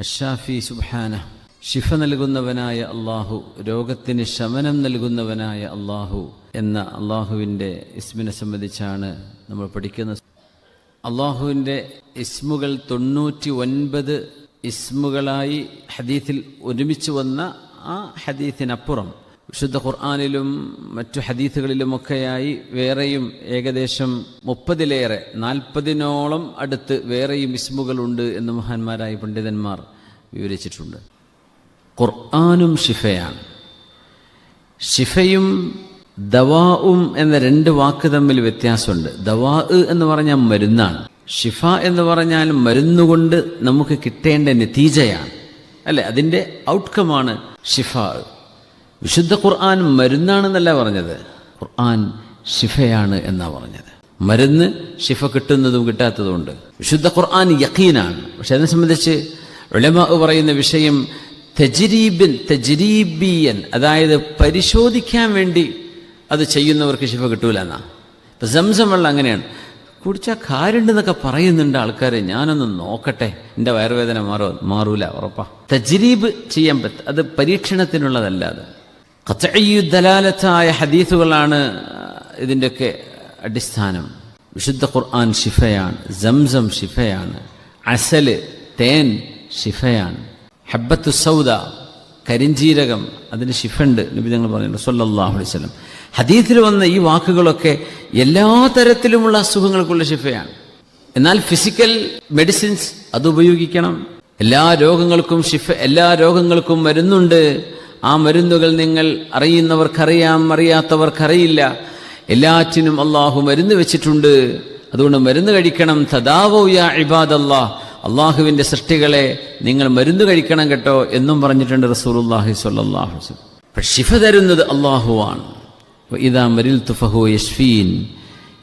അഷാഫി സുബാന ശിഫ നൽകുന്നവനായ അള്ളാഹു രോഗത്തിന് ശമനം നൽകുന്നവനായ അള്ളാഹു എന്ന അള്ളാഹുവിന്റെ ഇസ്മിനെ സംബന്ധിച്ചാണ് നമ്മൾ പഠിക്കുന്നത്. അള്ളാഹുവിന്റെ ഇസ്മുകൾ തൊണ്ണൂറ്റി ഒൻപത് ഇസ്മുകളായി ഹദീത്തിൽ ഒരുമിച്ച് വന്ന ആ ഹദീത്തിനപ്പുറം വിശുദ്ധ ഖുർആാനിലും മറ്റു ഹദീസുകളിലുമൊക്കെയായി വേറെയും ഏകദേശം മുപ്പതിലേറെ നാൽപ്പതിനോളം അടുത്ത് വേറെയും ഇസ്മുകളുണ്ട് എന്ന് മഹാന്മാരായ പണ്ഡിതന്മാർ വിവരിച്ചിട്ടുണ്ട്. ഖുർആാനും ഷിഫയാണ് ഷിഫയും ദവാഉം എന്ന രണ്ട് വാക്ക് തമ്മിൽ വ്യത്യാസമുണ്ട്. ദവാ എന്ന് പറഞ്ഞാൽ മരുന്നാണ്. ഷിഫ എന്ന് പറഞ്ഞാൽ മരുന്നുകൊണ്ട് നമുക്ക് കിട്ടേണ്ട നതീജയാണ്. അല്ലെ? അതിന്റെ ഔട്ട്കമാണ് ഷിഫ വിശുദ്ധ ഖുർആൻ മരുന്നാണെന്നല്ല പറഞ്ഞത്? ഖുർആൻ ശിഫയാണ് എന്നാ പറഞ്ഞത്. മരുന്ന് ശിഫ കിട്ടുന്നതും കിട്ടാത്തതും വിശുദ്ധ ഖുർആൻ യക്കീനാണ് പക്ഷെ അതിനെ സംബന്ധിച്ച് ഉലമ പറയുന്ന വിഷയം തജ്രീബിൻ തജ്രീബിയൻ അതായത് പരിശോധിക്കാൻ വേണ്ടി അത് ചെയ്യുന്നവർക്ക് ശിഫ കിട്ടൂല എന്നാ ഇപ്പൊ സംസം വെള്ളം അങ്ങനെയാണ്. കുടിച്ചാൽ കാര്യമുണ്ടെന്നൊക്കെ പറയുന്നുണ്ട് ആൾക്കാർ ഞാനൊന്ന് നോക്കട്ടെ. എന്റെ വയറുവേദന മാറോ മാറൂല ഉറപ്പാ. തജ്രീബ് ചെയ്യാൻ അത് പരീക്ഷണത്തിനുള്ളതല്ല അത്. ദലാലത്തായ ഹദീസുകളാണ് ഇതിന്റെയൊക്കെ അടിസ്ഥാനം. വിശുദ്ധ ഖുർആൻ ഷിഫയാണ് സംസം ഷിഫയാണ് അസൽ തേൻ ഷിഫയാണ് ഹബ്ബത്തു സൗദ കരിഞ്ചീരകം അതിന് ഷിഫുണ്ട് നബി ഞങ്ങൾ പറയുന്നുണ്ട് സല്ലല്ലാഹു അലൈഹി വസല്ലം. ഹദീത്തിൽ വന്ന ഈ വാക്കുകളൊക്കെ എല്ലാ തരത്തിലുമുള്ള അസുഖങ്ങൾക്കുള്ള ഷിഫയാണ് എന്നാൽ ഫിസിക്കൽ മെഡിസിൻസ് അത് ഉപയോഗിക്കണം. എല്ലാ രോഗങ്ങൾക്കും ഷിഫ എല്ലാ രോഗങ്ങൾക്കും മരുന്നുണ്ട് ആ മരുന്നുകൾ നിങ്ങൾ അറിയുന്നവർക്കറിയാം അറിയാത്തവർക്കറിയില്ല. എല്ലാറ്റിനും അള്ളാഹു മരുന്ന് വെച്ചിട്ടുണ്ട്. അതുകൊണ്ട് മരുന്ന് കഴിക്കണം. തദാവോ യാ അള്ളാഹ് അള്ളാഹുവിന്റെ സൃഷ്ടികളെ നിങ്ങൾ മരുന്ന് കഴിക്കണം കേട്ടോ എന്നും പറഞ്ഞിട്ടുണ്ട് റസൂലുല്ലാഹി പക്ഷെ ശിഫ തരുന്നത് അള്ളാഹുവാണ് ഇതാ മരിൽ തുഫഹു യഷ്ഫീൻ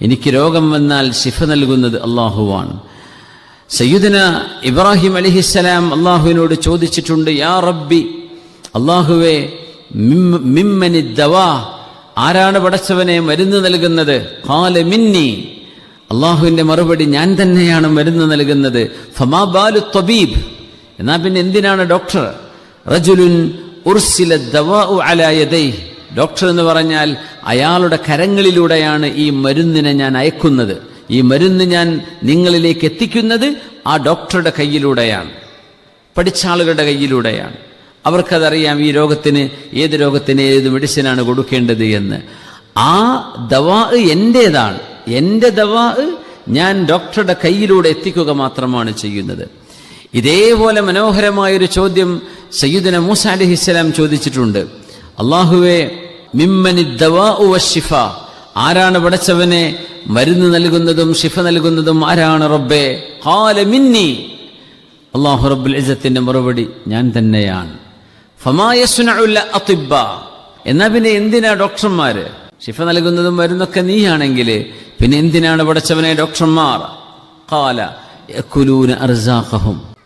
എനിക്ക് രോഗം വന്നാൽ ശിഫ നൽകുന്നത് അള്ളാഹുവാണ് സയ്യുദന ഇബ്രാഹിം അലിഹിസ്സലാം അള്ളാഹുവിനോട് ചോദിച്ചിട്ടുണ്ട് യാ റബ്ബി അള്ളാഹുവെ മിമ്മനി ദവാ ആരാണ് പടച്ചവനെ മരുന്ന് നൽകുന്നത്? ഖാല മിന്നി. അള്ളാഹുവിന്റെ മറുപടി ഞാൻ തന്നെയാണ് മരുന്ന് നൽകുന്നത്. ഫമാ ബാലു ത്വബീബ്. പിന്നെ എന്തിനാണ് ഡോക്ടർ? റജുലുൻ ഉർസില ഡോക്ടർ എന്ന് പറഞ്ഞാൽ അയാളുടെ കരങ്ങളിലൂടെയാണ് ഈ മരുന്നിനെ ഞാൻ അയക്കുന്നത്. ഈ മരുന്ന് ഞാൻ നിങ്ങളിലേക്ക് എത്തിക്കുന്നത് ആ ഡോക്ടറുടെ കയ്യിലൂടെയാണ്. പഠിച്ച ആളുകളുടെ കയ്യിലൂടെയാണ്. അവർക്കതറിയാം ഈ രോഗത്തിന് ഏത് രോഗത്തിന് ഏത് മെഡിസിനാണ് കൊടുക്കേണ്ടത് എന്ന്. ആ ദവാ എന്റേതാണ് എന്റെ ദവാ ഞാൻ ഡോക്ടറുടെ കയ്യിലൂടെ എത്തിക്കുക മാത്രമാണ് ചെയ്യുന്നത്. ഇതേപോലെ മനോഹരമായൊരു ചോദ്യം സയ്യിദിന മൂസ അലഹിസ്സലാം ചോദിച്ചിട്ടുണ്ട്. അള്ളാഹുവെ മിമ്മനി ദവാ ഷിഫ ആരാണ് പടച്ചവനെ മരുന്ന് നൽകുന്നതും ഷിഫ നൽകുന്നതും ആരാണ് റബ്ബെ? കാല മിന്നി. അള്ളാഹു റബ്ബുൽ ഇസത്തിന്റെ മറുപടി ഞാൻ തന്നെയാണ്. എന്നാ പിന്നെ എന്തിനാ ഡോക്ടർമാര്? ശിഫ നൽകുന്നതും മരുന്നൊക്കെ നീയാണെങ്കിൽ പിന്നെ എന്തിനാണ് പടച്ചവനെ ഡോക്ടർമാർ? കാല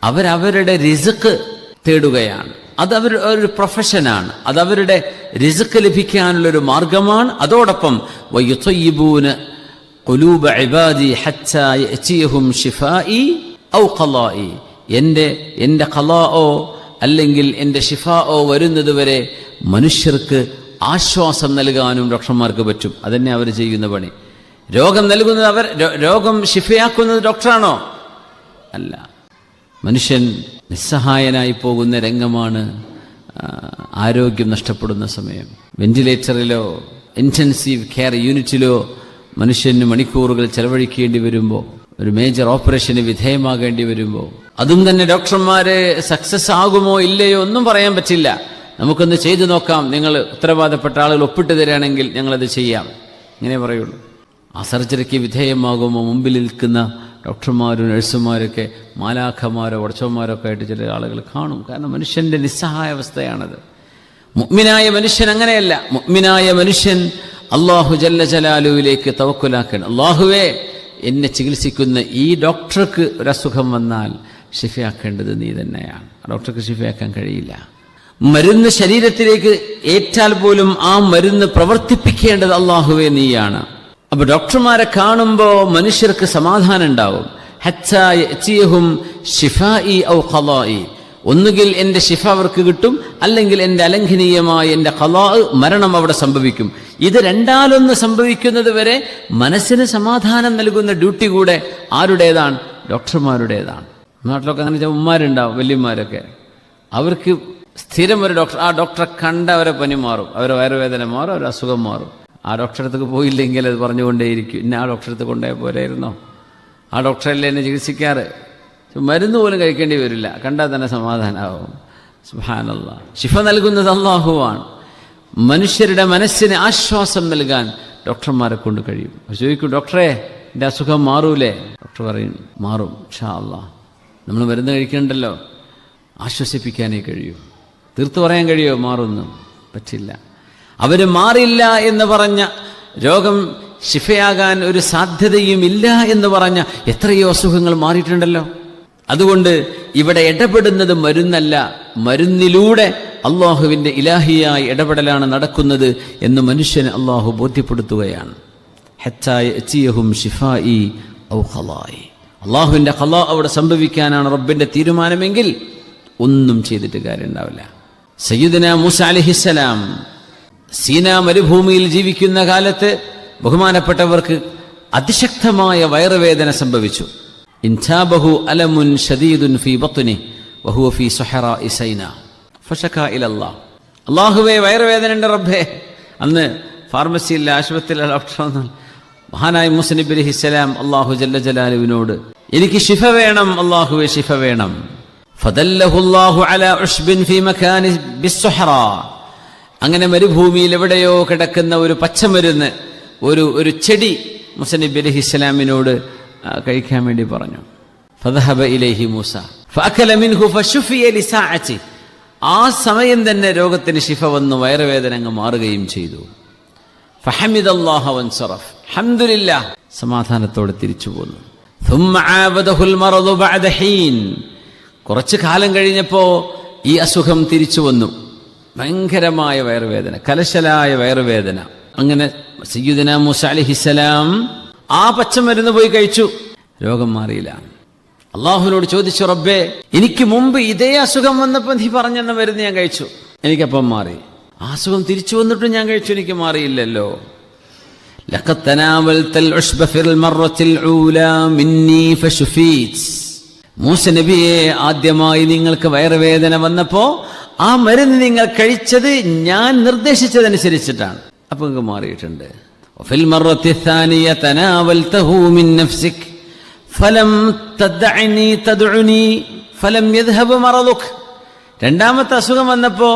അവരവരുടെ റിസുക്ക് തേടുകയാണ്. അത് അവർ ഒരു പ്രൊഫഷനാണ്. അത് അവരുടെ റിസുക്ക് ലഭിക്കാനുള്ള ഒരു മാർഗമാണ്. അതോടൊപ്പം എന്റെ എന്റെ കലാഓ അല്ലെങ്കിൽ എന്റെ ഷിഫാഓ വരുന്നതുവരെ മനുഷ്യർക്ക് ആശ്വാസം നൽകാനും ഡോക്ടർമാർക്ക് പറ്റും. അതന്നെ അവർ ചെയ്യുന്ന പണി. രോഗം നൽകുന്നത് അവർ രോഗം ഷിഫയാക്കുന്നത് ഡോക്ടറാണോ? അല്ല. മനുഷ്യൻ നിസ്സഹായനായി പോകുന്ന രംഗമാണ് ആരോഗ്യം നഷ്ടപ്പെടുന്ന സമയം. വെന്റിലേറ്ററിലോ ഇന്റൻസീവ് കെയർ യൂണിറ്റിലോ മനുഷ്യന് മണിക്കൂറുകൾ ചെലവഴിക്കേണ്ടി വരുമ്പോൾ ഒരു മേജർ ഓപ്പറേഷന് വിധേയമാകേണ്ടി വരുമ്പോൾ അതും തന്നെ ഡോക്ടർമാരെ സക്സസ് ആകുമോ ഇല്ലയോ ഒന്നും പറയാൻ പറ്റില്ല. നമുക്കൊന്ന് ചെയ്തു നോക്കാം. നിങ്ങൾ ഉത്തരവാദപ്പെട്ട ആളുകൾ ഒപ്പിട്ട് തരികയാണെങ്കിൽ ഞങ്ങളത് ചെയ്യാം. ഇങ്ങനെ പറയുള്ളൂ. ആ സർജറിക്ക് വിധേയമാകുമോ? മുമ്പിൽ നിൽക്കുന്ന ഡോക്ടർമാരും നഴ്സുമാരൊക്കെ മാലാഖമാരോ ഉടച്ചവന്മാരോ ഒക്കെ ആയിട്ട് ചില ആളുകൾ കാണും. കാരണം മനുഷ്യന്റെ നിസ്സഹായാവസ്ഥയാണത് മുഗ്മിനായ മനുഷ്യൻ അങ്ങനെയല്ല. മുഗ്മിനായ മനുഷ്യൻ അള്ളാഹു ജല്ല ജലാലുവിലേക്ക് തവക്കുലാക്കണം. അള്ളാഹുവേ എന്നെ ചികിത്സിക്കുന്ന ഈ ഡോക്ടർക്ക് ഒരസുഖം വന്നാൽ ഷിഫയാക്കേണ്ടത് നീ തന്നെയാണ്. ഡോക്ടർക്ക് ഷിഫയാക്കാൻ കഴിയില്ല. മരുന്ന് ശരീരത്തിലേക്ക് ഏറ്റാൽ പോലും ആ മരുന്ന് പ്രവർത്തിപ്പിക്കേണ്ടത് അള്ളാഹുവേ നീയാണ്. അപ്പൊ ഡോക്ടർമാരെ കാണുമ്പോൾ മനുഷ്യർക്ക് സമാധാനം ഉണ്ടാവും. ഒന്നുകിൽ എന്റെ ശിഫ അവർക്ക് കിട്ടും അല്ലെങ്കിൽ എന്റെ അലംഘനീയമായ എന്റെ കലാ മരണം അവിടെ സംഭവിക്കും. ഇത് രണ്ടാലൊന്ന് സംഭവിക്കുന്നത് വരെ മനസ്സിന് സമാധാനം നൽകുന്ന ഡ്യൂട്ടി കൂടെ ആരുടേതാണ്? ഡോക്ടർമാരുടേതാണ്. നാട്ടിലൊക്കെ അങ്ങനെ ഉമ്മാരുണ്ടാവും വല്യന്മാരൊക്കെ അവർക്ക് സ്ഥിരം ഒരു ഡോക്ടർ ആ ഡോക്ടറെ കണ്ട അവരെ പനി മാറും അവരെ വയറുവേദന മാറും അവരെ അസുഖം മാറും. ആ ഡോക്ടറെ അടുത്ത് പോയില്ലെങ്കിൽ അത് പറഞ്ഞുകൊണ്ടേയിരിക്കും. ഇന്ന ആ ഡോക്ടറെ അടുത്ത് കൊണ്ടുപോയ പോരായിരുന്നോ? ആ ഡോക്ടറല്ലേ എന്നെ ചികിത്സിക്കാറ്? മരുന്ന് പോലും കഴിക്കേണ്ടി വരില്ല. കണ്ടാൽ തന്നെ സമാധാനമാവും സുഹാനല്ല ശിഫ നൽകുന്നത് അള്ളാഹുവാണ് മനുഷ്യരുടെ മനസ്സിന് ആശ്വാസം നൽകാൻ ഡോക്ടർമാരെ കൊണ്ട് കഴിയും. ചോദിക്കും ഡോക്ടറെ എന്റെ അസുഖം മാറൂലേ? ഡോക്ടർ പറയും മാറും ഷാ അല്ലാ. നമ്മൾ മരുന്ന് കഴിക്കണ്ടല്ലോ. ആശ്വസിപ്പിക്കാനേ കഴിയൂ. തീർത്തു പറയാൻ കഴിയോ? മാറുന്നു പറ്റില്ല. അവർ മാറില്ല എന്ന് പറഞ്ഞ രോഗം ശിഫയാകാൻ ഒരു സാധ്യതയും ഇല്ല എന്ന് പറഞ്ഞ എത്രയോ അസുഖങ്ങൾ മാറിയിട്ടുണ്ടല്ലോ. അതുകൊണ്ട് ഇവിടെ ഇടപെടുന്നത് മരുന്നല്ല മരുന്നിലൂടെ അള്ളാഹുവിന്റെ ഇലാഹിയായ ഇടപെടലാണ് നടക്കുന്നത് എന്ന് മനുഷ്യന് അള്ളാഹു ബോധ്യപ്പെടുത്തുകയാണ്. ഹെച്ചായ ഷിഫായി ഔ അള്ളാഹുവിന്റെ ഖലാ അവിടെ സംഭവിക്കാനാണ് റബ്ബിന്റെ തീരുമാനമെങ്കിൽ ഒന്നും ചെയ്തിട്ട് കാര്യമുണ്ടാവില്ല. സയ്യിദന മൂസ അലിഹിസ്സലാം സീന മരുഭൂമിയിൽ ജീവിക്കുന്ന കാലത്ത് ബഹുമാനപ്പെട്ടവർക്ക് അതിശക്തമായ വയറുവേദന സംഭവിച്ചു. ഇൻസാബഹു അലമുൻ ഷദീദുൻ ഫി ബത്തുനി വഹുവ ഫി സുഹറ ഇസൈന ഫഷക അള്ളാഹുവേ ഉണ്ട് റബ്ബേ. അന്ന് ഫാർമസിയിലെ ആശുപത്രിയിലെ ഡോക്ടർ മഹാനായ മൂസ നബി അലഹിസ്സലാം അള്ളാഹു ജല്ല ജലാലുവിനോട് എനിക്ക് ശിഫ വേണം അള്ളാഹുവെ ശിഫ വേണം. അങ്ങനെ മരുഭൂമിയിൽ എവിടെയോ കിടക്കുന്ന ഒരു പച്ചമരുന്ന് ഒരു ഒരു ചെടി മുസനബി അലഹി ഇസ്ലാമിനോട് കഴിക്കാൻ വേണ്ടി പറഞ്ഞു. മൂസ ആ സമയം തന്നെ രോഗത്തിന് ശിഫ വന്ന് വയറുവേദന അങ്ങ് മാറുകയും ചെയ്തു. സമാധാനത്തോടെ തിരിച്ചു പോന്നു. കുറച്ചു കാലം കഴിഞ്ഞപ്പോൾ ഈ അസുഖം തിരിച്ചു വന്നു. ഭയങ്കരമായ വയറുവേദന കലശലായ വയറുവേദന. അങ്ങനെ സയ്യുദന മുസ അലിഹിസലാം ആ പച്ചമരുന്ന് പോയി കഴിച്ചു. രോഗം മാറിയില്ല. അള്ളാഹുവിനോട് ചോദിച്ചു റബ്ബേ എനിക്ക് മുമ്പ് ഇതേ അസുഖം വന്നപ്പോൾ നീ പറഞ്ഞെന്ന മരുന്ന് ഞാൻ കഴിച്ചു. എനിക്കപ്പം മാറി. അസുഖം തിരിച്ചു വന്നിട്ടും ഞാൻ കഴിച്ചു എനിക്ക് മാറിയില്ലല്ലോ لقد تناولت العشب في المرة الأولى مني فشفيت മൂസ നബിയെ ആദ്യമായി നിങ്ങൾക്ക് വയറുവേദന വന്നപ്പോ ആ മരുന്ന് നിങ്ങൾ കഴിച്ചത് ഞാൻ നിർദ്ദേശിച്ചതനുസരിച്ചിട്ടാണ് അപ്പൊ നിങ്ങൾക്ക് മാറിയിട്ടുണ്ട് وفي المرة الثانية تناولته من نفسك فلم تدعني تدعني فلم يذهب مرضك രണ്ടാമത്തെ അസുഖം വന്നപ്പോ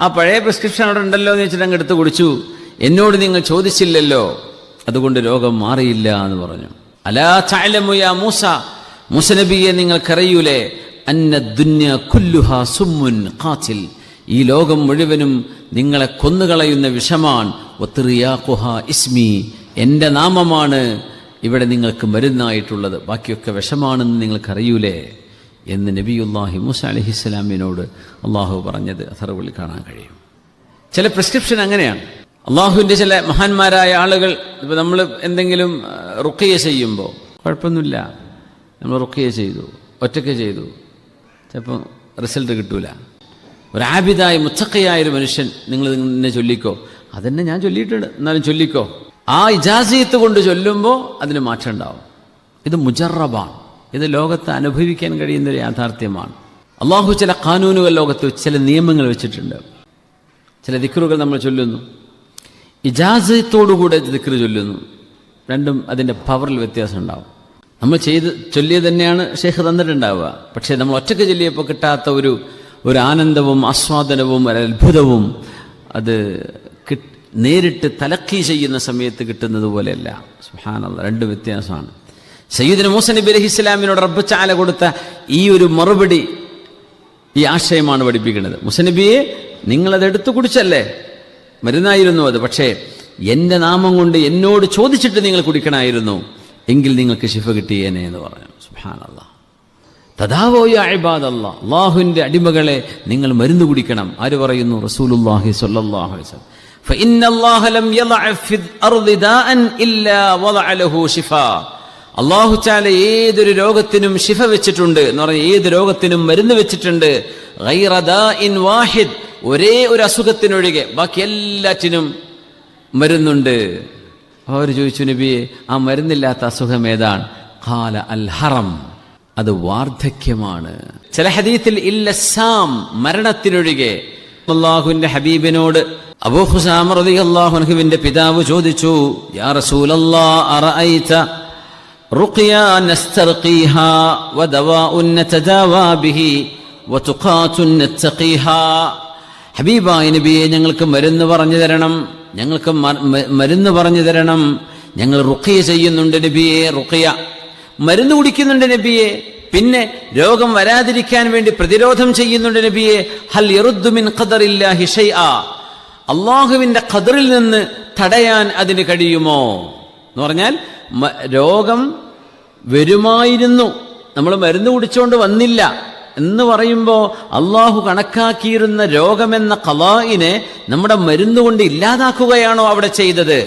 ആ പഴയ പ്രിസ്ക്രിപ്ഷൻ അവിടെ ഉണ്ടല്ലോ എന്ന് വെച്ചിട്ട് അങ്ങ് എടുത്ത് കുടിച്ചു. എന്നോട് നിങ്ങൾ ചോദിച്ചില്ലല്ലോ. അതുകൊണ്ട് രോഗം മാറിയില്ല എന്ന് പറഞ്ഞു. അലാ മൂസ മുസനബിയെ നിങ്ങൾക്കറിയൂലേ അന്ന ദുന്യ കുല്ലുഹ സുമ്മുൻ കാച്ചിൽ ഈ ലോകം മുഴുവനും നിങ്ങളെ കൊന്നുകളയുന്ന വിഷമാണ്. ഒത്തിറിയാഖുഹ ഇസ്മി. എന്റെ നാമമാണ് ഇവിടെ നിങ്ങൾക്ക് മരുന്നായിട്ടുള്ളത്. ബാക്കിയൊക്കെ വിഷമാണെന്ന് നിങ്ങൾക്കറിയൂലേ എന്ന് നബിയുല്ലാഹി മൂസ അലഹിസ്സലാമിനോട് അള്ളാഹു പറഞ്ഞത് അഥർവിൽ കാണാൻ കഴിയും. ചില പ്രിസ്ക്രിപ്ഷൻ അങ്ങനെയാണ്. അള്ളാഹുവിന്റെ ചില മഹാന്മാരായ ആളുകൾ ഇപ്പോൾ നമ്മൾ എന്തെങ്കിലും റുക്കയ ചെയ്യുമ്പോൾ കുഴപ്പമൊന്നുമില്ല. നമ്മൾ റുക്കയ ചെയ്തു ഒറ്റയ്ക്ക് ചെയ്തു. ചിലപ്പോൾ റിസൾട്ട് കിട്ടൂല. ഒരു ആബിദായ മുച്ചക്കയായ ഒരു മനുഷ്യൻ നിങ്ങൾ എന്നെ ചൊല്ലിക്കോ. അതെന്നെ ഞാൻ ചൊല്ലിയിട്ടുണ്ട്. എന്നാലും ചൊല്ലിക്കോ. ആ ഇജാസിയത്ത് കൊണ്ട് ചൊല്ലുമ്പോൾ അതിന് മാറ്റം ഉണ്ടാവും. ഇത് മുജറബാണ്. ഇത് ലോകത്ത് അനുഭവിക്കാൻ കഴിയുന്ന ഒരു യാഥാർത്ഥ്യമാണ്. അള്ളാഹു ചില കാനൂനുകൾ ലോകത്ത് ചില നിയമങ്ങൾ വെച്ചിട്ടുണ്ട്. ചില ദിക്റുകൾ നമ്മൾ ചൊല്ലുന്നു. ഇജാസത്തോടുകൂടെ ദിക്റ് ചൊല്ലുന്നു. രണ്ടും അതിന്റെ പവറിൽ വ്യത്യാസം ഉണ്ടാവും. നമ്മൾ ചെയ്ത് ചൊല്ലിയത് തന്നെയാണ് ഷേഖ് തന്നിട്ടുണ്ടാവുക. പക്ഷേ നമ്മൾ ഒറ്റയ്ക്ക് ചൊല്ലിയപ്പോൾ കിട്ടാത്ത ഒരു ഒരു ആനന്ദവും ആസ്വാദനവും ഒരു അത്ഭുതവും അത് നേരിട്ട് തലക്കി ചെയ്യുന്ന സമയത്ത് കിട്ടുന്നത് പോലെയല്ല. സുഹാനുള്ള രണ്ട് വ്യത്യാസമാണ്. സയ്യിദിന് മൂസ നബി അലഹി ഇസ്ലാമിനോട് റബ്ബ് ചാല കൊടുത്ത ഈ ഒരു മറുപടി ഈ ആശയമാണ് പഠിപ്പിക്കുന്നത് മുസനബിയെ നിങ്ങളത് എടുത്തു കുടിച്ചല്ലേ മരുന്നായിരുന്നു അത് പക്ഷേ എൻ്റെ നാമം കൊണ്ട് എന്നോട് ചോദിച്ചിട്ട് നിങ്ങൾ കുടിക്കണമായിരുന്നു എങ്കിൽ നിങ്ങൾക്ക് ശിഫ കിട്ടിയേനെ എന്ന് പറഞ്ഞു സുഹാനല്ല തഥാവോയ അഴിബാദല്ല അള്ളാഹുവിൻ്റെ അടിമകളെ നിങ്ങൾ മരുന്ന് കുടിക്കണം ആര് പറയുന്നു റസൂലുല്ലാഹി സ്വല്ലല്ലാഹു അലൈഹി വസല്ലം فإن الله لم يضع في الأرض داء إلا وضع له شفاء അള്ളാഹു ചാല ഏതൊരു രോഗത്തിനും ശിഫ വെച്ചിട്ടുണ്ട് എന്ന് പറഞ്ഞ ഏത് രോഗത്തിനും മരുന്ന് വെച്ചിട്ടുണ്ട്. ദാഇൻ വാഹിദ് ഒരേ ഒരു അസുഖത്തിനൊഴികെ. ബാക്കി എല്ലാറ്റിനും മരുന്നുണ്ട്. അവർ ചോദിച്ചു നബി ആ മരുന്നില്ലാത്ത അസുഖം ഏതാണ്? കാല അൽഹറം. അത് വാർദ്ധക്യമാണ്. ചില ഹദീത്തിൽ ഇല്ലസാം മരണത്തിനൊഴികെ. അള്ളാഹുവിന്റെ ഹബീബിനോട് അബൂ അള്ളാഹുനഹുവിന്റെ പിതാവ് ചോദിച്ചു യാ റസൂലല്ലാഹ് അറഅയ്ത رقيا نسترقيها ودواء نتداوى به وتقات نتقيها ഹബീബായ നബിയെ ഞങ്ങൾക്ക് മരുന്ന് പറഞ്ഞു തരണം ഞങ്ങൾക്ക് മ- മ- മരുന്ന് പറഞ്ഞു തരണം ഞങ്ങൾ റുക്കിയ ചെയ്യുന്നുണ്ട് നബിയെ റുക്കിയ മരുന്ന് കുടിക്കുന്നുണ്ട് നബിയെ പിന്നെ രോഗം വരാതിരിക്കാൻ വേണ്ടി പ്രതിരോധം ചെയ്യുന്നുണ്ട് നബിയെ ഹൽ യറുദ്ദു മിൻ ഖദറില്ലാഹി ഷൈആ അള്ളാഹുവിന്റെ ഖദറിൽ നിന്ന് തടയാൻ അതിന് കഴിയുമോ എന്ന് പറഞ്ഞാൽ രോഗം വരുമായിരുന്നു. നമ്മൾ മരുന്ന് കുടിച്ചുകൊണ്ട് വന്നില്ല എന്ന് പറയുമ്പോൾ അള്ളാഹു കണക്കാക്കിയിരുന്ന രോഗമെന്ന കലായിനെ നമ്മുടെ മരുന്ന് കൊണ്ട് ഇല്ലാതാക്കുകയാണോ അവിടെ ചെയ്തത്?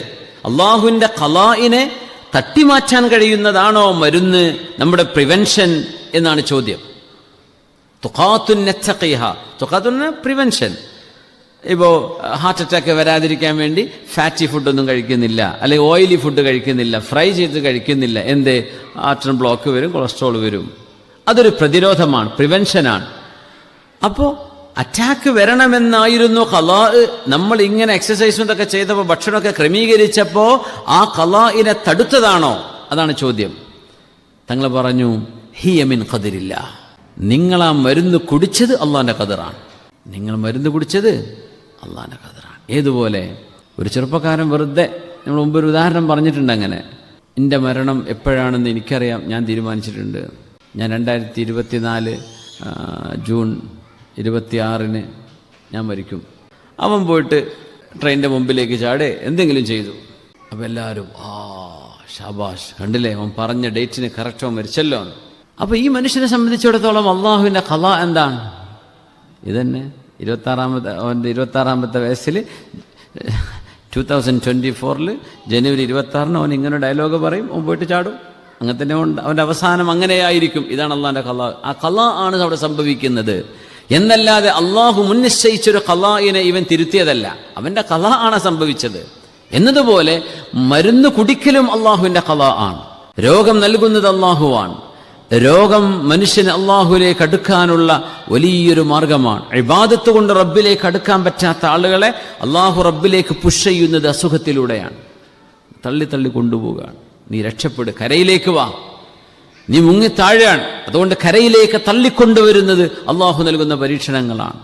അള്ളാഹുവിന്റെ കലായിനെ തട്ടിമാറ്റാൻ കഴിയുന്നതാണോ മരുന്ന് നമ്മുടെ പ്രിവെൻഷൻ എന്നാണ് ചോദ്യം. തുഖാത്തുന്നീഹ തുഖാത്തുന്ന പ്രിവെൻഷൻ. ഇപ്പോൾ ഹാർട്ട് അറ്റാക്ക് വരാതിരിക്കാൻ വേണ്ടി ഫാറ്റി ഫുഡൊന്നും കഴിക്കുന്നില്ല. അല്ലെങ്കിൽ ഓയിലി ഫുഡ് കഴിക്കുന്നില്ല. ഫ്രൈ ചെയ്ത് കഴിക്കുന്നില്ല. എന്ത്? ഹാർട്ടിന് ബ്ലോക്ക് വരും കൊളസ്ട്രോൾ വരും. അതൊരു പ്രതിരോധമാണ് പ്രിവെൻഷനാണ് അപ്പോൾ അറ്റാക്ക് വരണമെന്നായിരുന്നു കലാ നമ്മൾ ഇങ്ങനെ എക്സസൈസും ഇതൊക്കെ ചെയ്തപ്പോൾ ഭക്ഷണമൊക്കെ ക്രമീകരിച്ചപ്പോൾ ആ കലാഇനെ തടുത്തതാണോ? അതാണ് ചോദ്യം. തങ്ങൾ പറഞ്ഞു ഹിയമിൻ കതിരില്ല നിങ്ങൾ ആ മരുന്ന് കുടിച്ചത് അള്ളാന്റെ കതിറാണ് നിങ്ങൾ മരുന്ന് കുടിച്ചത്? അള്ളാന്റെ ഖദറാണ് ഏതുപോലെ? ഒരു ചെറുപ്പക്കാരൻ വെറുതെ നമ്മൾ മുമ്പ് ഒരു ഉദാഹരണം പറഞ്ഞിട്ടുണ്ട് അങ്ങനെ. എന്റെ മരണം എപ്പോഴാണെന്ന് എനിക്കറിയാം. ഞാൻ തീരുമാനിച്ചിട്ടുണ്ട്. ഞാൻ രണ്ടായിരത്തി ഇരുപത്തിനാല് ജൂൺ ഇരുപത്തിയാറിന് ഞാൻ മരിക്കും. അവൻ പോയിട്ട് ട്രെയിനിന്റെ മുമ്പിലേക്ക് ചാടെ എന്തെങ്കിലും ചെയ്തു. അപ്പോൾ എല്ലാവരും ആ ഷാബാഷ് കണ്ടില്ലേ? അവൻ പറഞ്ഞ ഡേറ്റിന് കറക്റ്റ് അവൻ മരിച്ചല്ലോ. അപ്പോൾ ഈ മനുഷ്യനെ സംബന്ധിച്ചിടത്തോളം അള്ളാഹുവിന്റെ കഥ എന്താണ്? ഇതന്നെ. ഇരുപത്താറാമത്തെ അവന്റെ ഇരുപത്താറാമത്തെ വയസ്സിൽ ടു തൗസൻഡ് ട്വന്റി ഫോറിൽ ജനുവരി ഇരുപത്താറിന് അവൻ ഇങ്ങനെ ഡയലോഗ് പറയും അവൻ പോയിട്ട് ചാടും. അങ്ങനെ തന്നെ ഉണ്ട് അവന്റെ അവസാനം അങ്ങനെയായിരിക്കും. ഇതാണ് അള്ളാഹിന്റെ കല ആ കല ആണ് അവിടെ സംഭവിക്കുന്നത്. എന്നല്ലാതെ അള്ളാഹു മുൻനിശ്ചയിച്ചൊരു കലായിനെ ഇവൻ തിരുത്തിയതല്ല. അവന്റെ കല ആണ് സംഭവിച്ചത്. എന്നതുപോലെ മരുന്ന് കുടിക്കലും അള്ളാഹുവിന്റെ കല ആണ്. രോഗം നൽകുന്നത് അള്ളാഹുവാണ്. രോഗം മനുഷ്യന് അള്ളാഹുലേക്ക് അടുക്കാനുള്ള വലിയൊരു മാർഗമാണ്. ഇബാദത്ത് കൊണ്ട് റബ്ബിലേക്ക് അടുക്കാൻ പറ്റാത്ത ആളുകളെ അള്ളാഹു റബ്ബിലേക്ക് പുഷ് ചെയ്യുന്നത് അസുഖത്തിലൂടെയാണ്. തള്ളി തള്ളി കൊണ്ടുപോവുകയാണ്. നീ രക്ഷപ്പെടുക. കരയിലേക്ക് വാ. നീ മുങ്ങി താഴെയാണ്. അതുകൊണ്ട് കരയിലേക്ക് തള്ളിക്കൊണ്ടുവരുന്നത് അള്ളാഹു നൽകുന്ന പരീക്ഷണങ്ങളാണ്.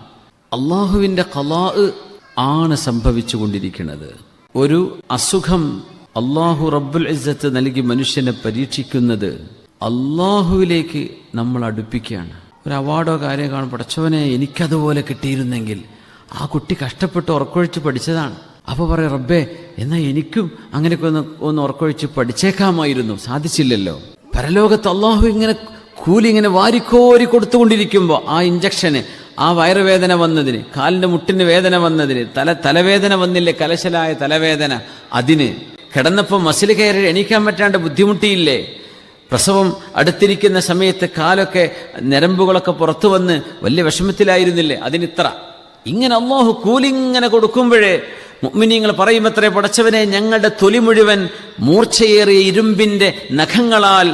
അള്ളാഹുവിന്റെ കലാ ആണ് സംഭവിച്ചു കൊണ്ടിരിക്കുന്നത് ഒരു അസുഖം അള്ളാഹു റബ്ബുൽ ഇസ്സത്ത് നൽകി മനുഷ്യനെ പരീക്ഷിക്കുന്നത് അള്ളാഹുവിലേക്ക് നമ്മൾ അടുപ്പിക്കുകയാണ്. ഒരു അവാർഡോ കാര്യം കാണും പഠിച്ചവനെ എനിക്കതുപോലെ കിട്ടിയിരുന്നെങ്കിൽ ആ കുട്ടി കഷ്ടപ്പെട്ട് ഉറക്കൊഴിച്ച് പഠിച്ചതാണ്. അപ്പോൾ പറയാം റബ്ബേ എന്നാൽ എനിക്കും അങ്ങനെയൊക്കെ ഒന്ന് ഒന്ന് ഉറക്കൊഴിച്ച് പഠിച്ചേക്കാമായിരുന്നു. സാധിച്ചില്ലല്ലോ. പരലോകത്ത് അള്ളാഹു ഇങ്ങനെ കൂലി ഇങ്ങനെ വാരിക്കോരി കൊടുത്തുകൊണ്ടിരിക്കുമ്പോൾ ആ ഇഞ്ചക്ഷന് ആ വയറുവേദന വന്നതിന് കാലിന്റെ മുട്ടിന് വേദന വന്നതിന് തല തലവേദന വന്നില്ലേ കലശലായ തലവേദന അതിന് കിടന്നപ്പോൾ മസിൽ കയറി എണീക്കാൻ പറ്റാണ്ട് ബുദ്ധിമുട്ടിയില്ലേ? പ്രസവം അടുത്തിരിക്കുന്ന സമയത്ത് കാലൊക്കെ ഞരമ്പുകളൊക്കെ പുറത്തു വന്ന് വലിയ വിഷമത്തിലായിരുന്നില്ലേ? അതിനിത്ര. ഇങ്ങനെ അള്ളാഹു കൂലിങ്ങനെ കൊടുക്കുമ്പോഴേ മുഅ്മിനീങ്ങൾ പറയുമത്രേ പടച്ചവനെ ഞങ്ങളുടെ തൊലി മുഴുവൻ മൂർച്ചയേറിയ ഇരുമ്പിന്റെ നഖങ്ങളാൽ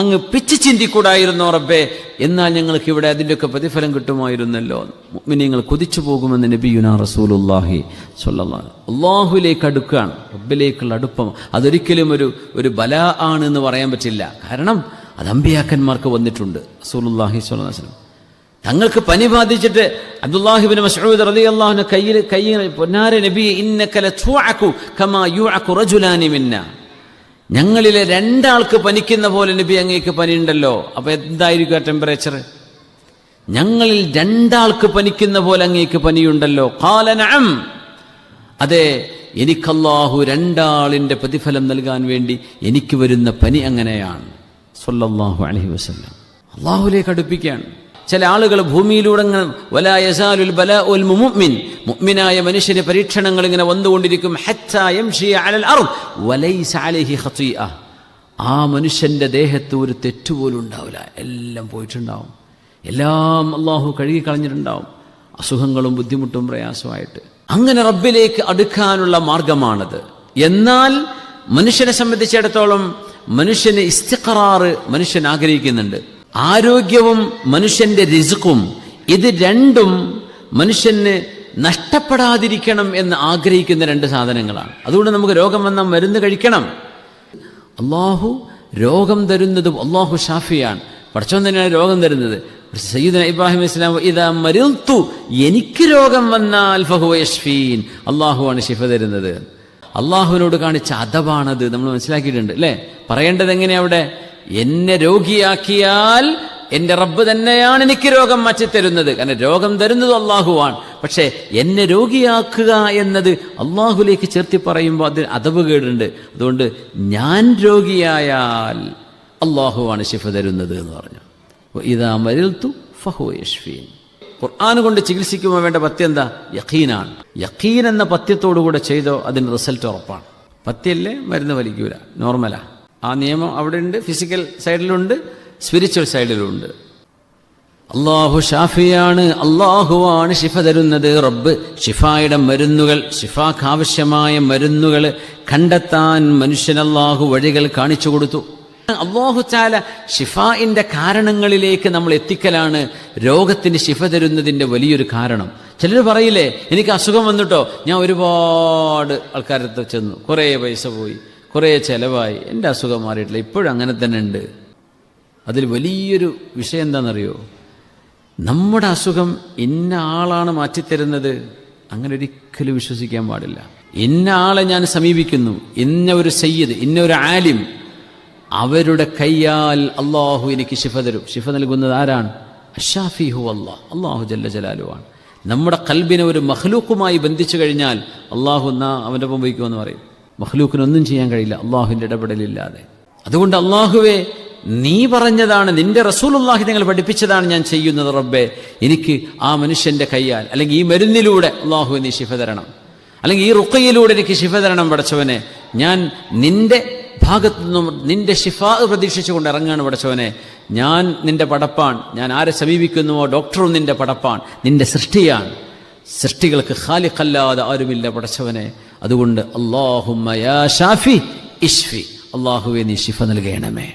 അങ്ങ് പിച്ചു ചിന്തിക്കൂടായിരുന്നു റബ്ബേ? എന്നാൽ ഞങ്ങൾക്ക് ഇവിടെ അതിന്റെയൊക്കെ പ്രതിഫലം കിട്ടുമായിരുന്നല്ലോ. മുഅ്മിനീങ്ങൾ കൊതിച്ചു പോകുമെന്ന് നബിയുന റസൂലുല്ലാഹി സ്വല്ലല്ലാഹു അള്ളാഹുലേക്ക് അടുക്കുകയാണ്. റബ്ബിലേക്കുള്ള അടുപ്പം അതൊരിക്കലും ഒരു ഒരു ബല ആണ് എന്ന് പറയാൻ പറ്റില്ല. കാരണം അത് അമ്പിയാക്കന്മാർക്ക് വന്നിട്ടുണ്ട്. റസൂലുല്ലാഹി വസല്ലം. തങ്ങൾക്ക് പനി ബാധിച്ചിട്ട് അബ്ദുല്ലാഹിബിൻ മസ്ഊദ് റളിയല്ലാഹു കയ്യിൽ കയ്യിൽ പൊന്നാര നബി ഇന്നക ലതുഅകു കമാ യുഅകു റജുലാനി മിന്ന. ഞങ്ങളിലെ രണ്ടാൾക്ക് പനിക്കുന്ന പോലെ നബി അങ്ങേക്ക് പനിയുണ്ടല്ലോ. അപ്പൊ എന്തായിരിക്കും ആ ടെമ്പറേച്ചർ ഞങ്ങളിൽ രണ്ടാൾക്ക് പനിക്കുന്ന പോലെ അങ്ങേക്ക് പനിയുണ്ടല്ലോ. ഖാല നഅം. അതെ എനിക്കല്ലാഹു രണ്ടാളിന്റെ പ്രതിഫലം നൽകാൻ വേണ്ടി എനിക്ക് വരുന്ന പനി അങ്ങനെയാണ്. സൊല്ലാഹു അലഹി വസല്ലം. അള്ളാഹുലേക്ക് അടുപ്പിക്കുകയാണ്. ചില ആളുകൾ ഭൂമിയിലൂടെ ഇങ്ങനെ വലാ യസാലുൽ ബലാഉൽ മുഅ്മിൻ. മുഅ്മിനായ മനുഷ്യന് പരീക്ഷണങ്ങൾ ഇങ്ങനെ വന്നുകൊണ്ടിരിക്കും. ആ മനുഷ്യന്റെ ദേഹത്ത് ഒരു തെറ്റുപോലും ഉണ്ടാവില്ല. എല്ലാം പോയിട്ടുണ്ടാവും. എല്ലാം അള്ളാഹു കഴുകി കളഞ്ഞിട്ടുണ്ടാവും അസുഖങ്ങളും ബുദ്ധിമുട്ടും പ്രയാസമായിട്ട്. അങ്ങനെ റബ്ബിലേക്ക് അടുക്കാനുള്ള മാർഗമാണത്. എന്നാൽ മനുഷ്യനെ സംബന്ധിച്ചിടത്തോളം മനുഷ്യന് ഇസ്തിഖറാറ് മനുഷ്യൻ ആഗ്രഹിക്കുന്നുണ്ട്. ആരോഗ്യവും മനുഷ്യന്റെ രിസുക്കും ഇത് രണ്ടും മനുഷ്യന് നഷ്ടപ്പെടാതിരിക്കണം എന്ന് ആഗ്രഹിക്കുന്ന രണ്ട് സാധനങ്ങളാണ്. അതുകൊണ്ട് നമുക്ക് രോഗം വന്നാൽ മരുന്ന് കഴിക്കണം. അള്ളാഹു രോഗം തരുന്നതും അള്ളാഹു ഷാഫിയാണ്. പഠിച്ചവൻ തന്നെയാണ് രോഗം തരുന്നത്. സയ്യിദ് ഇബ്രാഹിം ഇസ്ലാം ഇതാ മരുത്തു എനിക്ക് രോഗം വന്നാൽ ഫഹുവ യഷ്ഫീൻ അള്ളാഹുവാണ് ഷിഫ തരുന്നത്. അള്ളാഹുവിനോട് കാണിച്ച അതവാണത് നമ്മൾ മനസ്സിലാക്കിയിട്ടുണ്ട് അല്ലേ? പറയേണ്ടത് എങ്ങനെയാ അവിടെ? എന്നെ രോഗിയാക്കിയാൽ എന്റെ റബ്ബ് തന്നെയാണ് എനിക്ക് രോഗം മാറ്റി തരുന്നത്. കാരണം രോഗം തരുന്നത് അള്ളാഹുവാണ്. പക്ഷേ എന്നെ രോഗിയാക്കുക എന്നത് അള്ളാഹുലേക്ക് ചേർത്തി പറയുമ്പോൾ അതിന് അതവ് കേടുണ്ട്. അതുകൊണ്ട് ഞാൻ രോഗിയായാൽ അള്ളാഹുവാണ് ശിഫ തരുന്നത് എന്ന് പറഞ്ഞു. ഇതാ മരുത്തു ഫഹോ യഷ്ഫീൻ ഖുർആൻ കൊണ്ട് ചികിത്സിക്കുമ്പോൾ വേണ്ട പത്യം എന്താ? യഖീനാണ്. യഖീൻ എന്ന പത്യത്തോടുകൂടെ ചെയ്തോ അതിന് റിസൾട്ട് ഉറപ്പാണ്. പത്യല്ലേ മരുന്ന് വലിക്കൂല. നോർമലാ. ആ നിയമം അവിടെ ഉണ്ട് ഫിസിക്കൽ സൈഡിലുണ്ട് സ്പിരിച്വൽ സൈഡിലുണ്ട് അള്ളാഹു ഷാഫിയാണ് അള്ളാഹുവാണ് ശിഫ തരുന്നത് റബ്ബ്. ഷിഫായുടെ മരുന്നുകൾ ഷിഫാക്ക് ആവശ്യമായ മരുന്നുകൾ കണ്ടെത്താൻ മനുഷ്യൻ അള്ളാഹു വഴികൾ കാണിച്ചു കൊടുത്തു. അള്ളാഹു ചാല ഷിഫായിന്റെ കാരണങ്ങളിലേക്ക് നമ്മൾ എത്തിക്കലാണ് രോഗത്തിന് ശിഫ തരുന്നതിന്റെ വലിയൊരു കാരണം. ചിലർ പറയില്ലേ എനിക്ക് അസുഖം വന്നിട്ടോ? ഞാൻ ഒരുപാട് ആൾക്കാരത്ത് ചെന്നു. കുറേ പൈസ പോയി. കുറേ ചിലവായി. എന്റെ അസുഖം മാറിയിട്ടില്ല. ഇപ്പോഴും അങ്ങനെ തന്നെ ഉണ്ട്. അതിൽ വലിയൊരു വിഷയം എന്താണെന്നറിയോ? നമ്മുടെ അസുഖം ഇന്ന ആളാണ് മാറ്റിത്തരുന്നത്. അങ്ങനെ ഒരിക്കലും വിശ്വസിക്കാൻ പാടില്ല. ഇന്ന ആളെ ഞാൻ സമീപിക്കുന്നു. ഇന്ന ഒരു സയ്യിദ് ഇന്ന ഒരു ആലിം. അവരുടെ കയ്യാൽ അള്ളാഹു എനിക്ക് ശിഫ തരും. ശിഫ നൽകുന്നത് ആരാണ്? അഷാഫി ഹു അള്ളാഹു. ജല്ല ജലാലുവാണ്. നമ്മുടെ കൽബിനെ ഒരു മഹ്ലൂക്കുമായി ബന്ധിച്ചു കഴിഞ്ഞാൽ അള്ളാഹു എന്നാ അവന്റെ ഒപ്പം വയ്ക്കുമെന്ന് പറയും. മഹ്ലൂക്കിനൊന്നും ചെയ്യാൻ കഴിയില്ല. അള്ളാഹുവിന്റെ ഇടപെടലില്ലാതെ. അതുകൊണ്ട് അള്ളാഹുവെ നീ പറഞ്ഞതാണ് നിന്റെ റസൂലുള്ളാഹി നിങ്ങൾ പഠിപ്പിച്ചതാണ് ഞാൻ ചെയ്യുന്നത് റബ്ബെ. എനിക്ക് ആ മനുഷ്യന്റെ കയ്യാൽ അല്ലെങ്കിൽ ഈ മരുന്നിലൂടെ അള്ളാഹു നീ ശിഫ തരണം. അല്ലെങ്കിൽ ഈ റുക്കയിലൂടെ എനിക്ക് ശിഫ തരണം പടച്ചവനെ. ഞാൻ നിന്റെ ഭാഗത്തു നിന്നും നിന്റെ ഷിഫാ പ്രതീക്ഷിച്ചുകൊണ്ട് ഇറങ്ങാണ് പഠിച്ചവനെ ഞാൻ നിന്റെ പടപ്പാൻ ഞാൻ ആരെ സമീപിക്കുന്നുവോ? ഡോക്ടറും നിന്റെ പടപ്പാൻ നിന്റെ സൃഷ്ടിയാണ്. സൃഷ്ടികൾക്ക് ഖാലിഖല്ലാതെ ആരുമില്ല പടച്ചവനെ. അതുകൊണ്ട് അള്ളാഹുമ്മ യാ ഷാഫി ഇഷ്ഫി. അള്ളാഹുവെ നീ ശിഫ നൽകണമേ.